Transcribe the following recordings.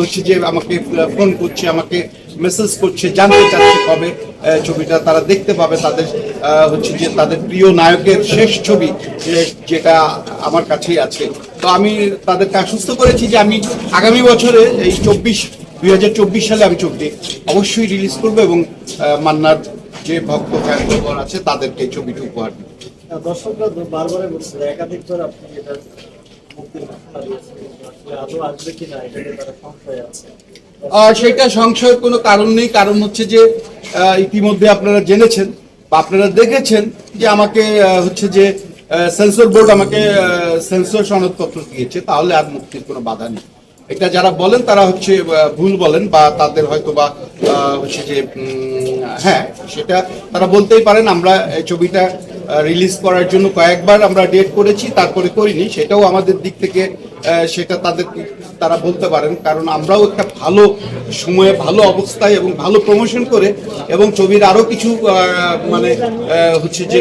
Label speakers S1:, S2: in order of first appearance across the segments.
S1: হচ্ছে যে আমাকে ফোন করছে, আমাকে মেসেজ করছে, জানতে চাচ্ছে কবে ছবিটা তারা দেখতে পাবে। তাদের হচ্ছে যে তাদের প্রিয় নায়কের শেষ ছবি যেটা আমার কাছেই আছে। তো আমি তাদেরকে আশ্বস্ত করেছি যে আমি আগামী বছরে এই চব্বিশ, দুই হাজার চব্বিশ সালে আমি ছবিটি অবশ্যই রিলিজ করব এবং মান্নার যে ভক্ত ফ্যান আছে তাদেরকে ছবিটি উপহার দেবো।
S2: দর্শকরা একাধিকবার আপনি
S1: সেটা সংশয়ের কোনো কারণ নেই। কারণ হচ্ছে যে ইতিমধ্যে আপনারা জেনেছেন বা আপনারা দেখেছেন যে আমাকে হচ্ছে যে সেন্সর বোর্ড আমাকে সেন্সর সনদপত্র দিয়েছে, তাহলে আর মুক্তির কোনো বাধা নেই। এটা যারা বলেন, তারা হচ্ছে ভুল বলেন বা তাদের হয়তো বা হচ্ছে যে হ্যাঁ সেটা তারা বলতেই পারেন। আমরা ছবিটা রিলিজ করার জন্য কয়েকবার আমরা ডেট করেছি, তারপরে করিনি। সেটাও আমাদের দিক থেকে সেটা তাদের তারা বলতে পারেন। কারণ আমরাও একটা ভালো সময়ে, ভালো অবস্থায় এবং ভালো প্রমোশন করে এবং ছবির আরও কিছু মানে হচ্ছে যে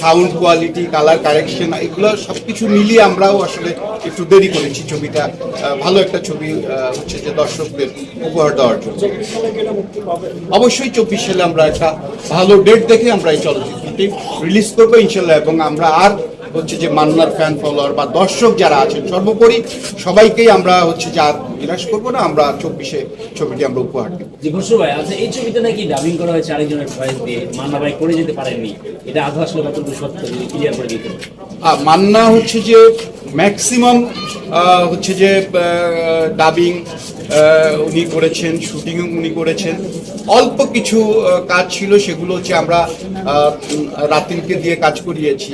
S1: সাউন্ড কোয়ালিটি কালার কারেকশন এগুলো সবকিছু মিলিয়ে আমরাও আসলে একটু দেরি করেছি ছবিটা ভালো একটা ছবি হচ্ছে যে দর্শকদের উপহার দেওয়ার জন্য। অবশ্যই চব্বিশ সালে আমরা একটা ভালো ডেট দেখে আমরা এই চলচ্চিত্রটি রিলিজ করব ইনশাল্লাহ। এবং আমরা আর হচ্ছে যে মান্নার ফ্যান ফলোয়ার বা দর্শক যারা আছেন সর্বোপরি সবাইকেই আমরা হচ্ছে যে আর নিরাশ করব না আমরা চব্বিশে ছবিটি আমরা উপহার দেবো।
S3: জি ঘোষু ভাই আচ্ছা এই ছবিতে নাকি ডাবিং করা হয়েছে আরেকজনের ভয়েস দিয়ে। মান্না ভাই করে যেতে পারেননি। এটা আধা আসলে কতটুকু সত্য যদি ক্লিয়ার করে দিতে
S1: মান্না হচ্ছে যে ম্যাক্সিমাম হচ্ছে যে ডাবিং উনি করেছেন শুটিং উনি করেছেন। অল্প কিছু কাজ ছিল, সেগুলো হচ্ছে আমরা রাতিলকে দিয়ে কাজ করিয়েছি।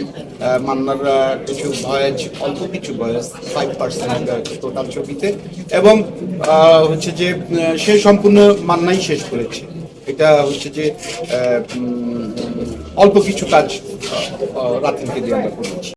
S1: মান্নার কিছু ভয়েস অল্প কিছু ভয়েস ফাইভ পার্সেন্ট টোটাল ছবিতে। এবং হচ্ছে যে সে সম্পূর্ণ মান্নাই শেষ করেছে। এটা হচ্ছে যে অল্প কিছু কাজ রাতিলকে দিয়ে আমরা করেছি।